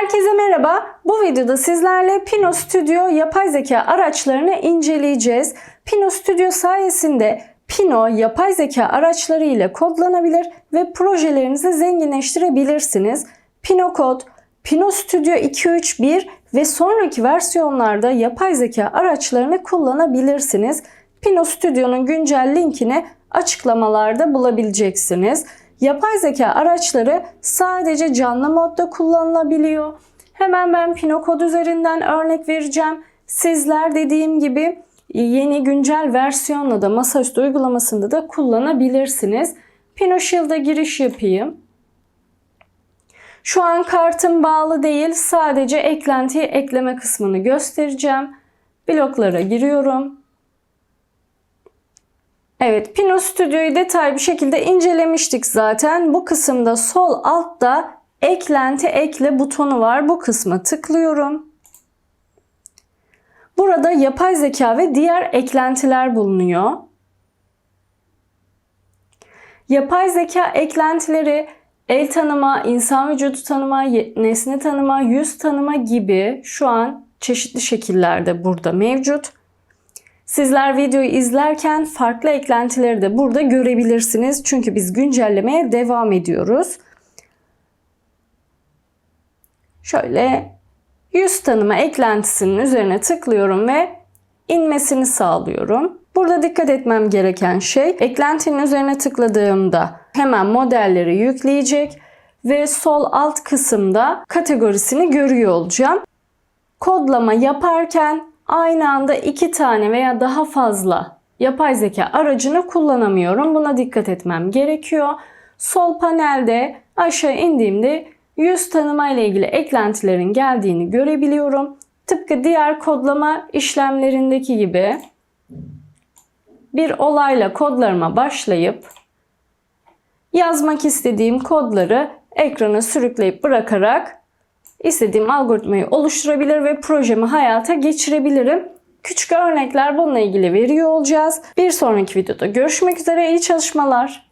Herkese merhaba. Bu videoda sizlerle Pino Studio yapay zeka araçlarını inceleyeceğiz. Pino Studio sayesinde Pino yapay zeka araçları ile kodlanabilir ve projelerinizi zenginleştirebilirsiniz. Pino Code, Pino Studio 2.3.1 ve sonraki versiyonlarda yapay zeka araçlarını kullanabilirsiniz. Pino Studio'nun güncel linkini açıklamalarda bulabileceksiniz. Yapay zeka araçları sadece canlı modda kullanılabiliyor. Hemen ben Pino Code üzerinden örnek vereceğim. Sizler dediğim gibi yeni güncel versiyonla da masaüstü uygulamasında da kullanabilirsiniz. Pino Shield'a giriş yapayım. Şu an kartım bağlı değil. Sadece eklentiyi ekleme kısmını göstereceğim. Bloklara giriyorum. Evet, Pino Studio'yu detaylı bir şekilde incelemiştik zaten. Bu kısımda sol altta eklenti ekle butonu var. Bu kısma tıklıyorum. Burada yapay zeka ve diğer eklentiler bulunuyor. Yapay zeka eklentileri el tanıma, insan vücudu tanıma, nesne tanıma, yüz tanıma gibi şu an çeşitli şekillerde burada mevcut. Sizler videoyu izlerken farklı eklentileri de burada görebilirsiniz. Çünkü biz güncellemeye devam ediyoruz. Şöyle yüz tanıma eklentisinin üzerine tıklıyorum ve inmesini sağlıyorum. Burada dikkat etmem gereken şey eklentinin üzerine tıkladığımda hemen modelleri yükleyecek ve sol alt kısımda kategorisini görüyor olacağım. Kodlama yaparken aynı anda iki tane veya daha fazla yapay zeka aracını kullanamıyorum. Buna dikkat etmem gerekiyor. Sol panelde aşağı indiğimde yüz tanıma ile ilgili eklentilerin geldiğini görebiliyorum. Tıpkı diğer kodlama işlemlerindeki gibi bir olayla kodlarıma başlayıp yazmak istediğim kodları ekrana sürükleyip bırakarak istediğim algoritmayı oluşturabilir ve projemi hayata geçirebilirim. Küçük örnekler bununla ilgili veriyor olacağız. Bir sonraki videoda görüşmek üzere. İyi çalışmalar.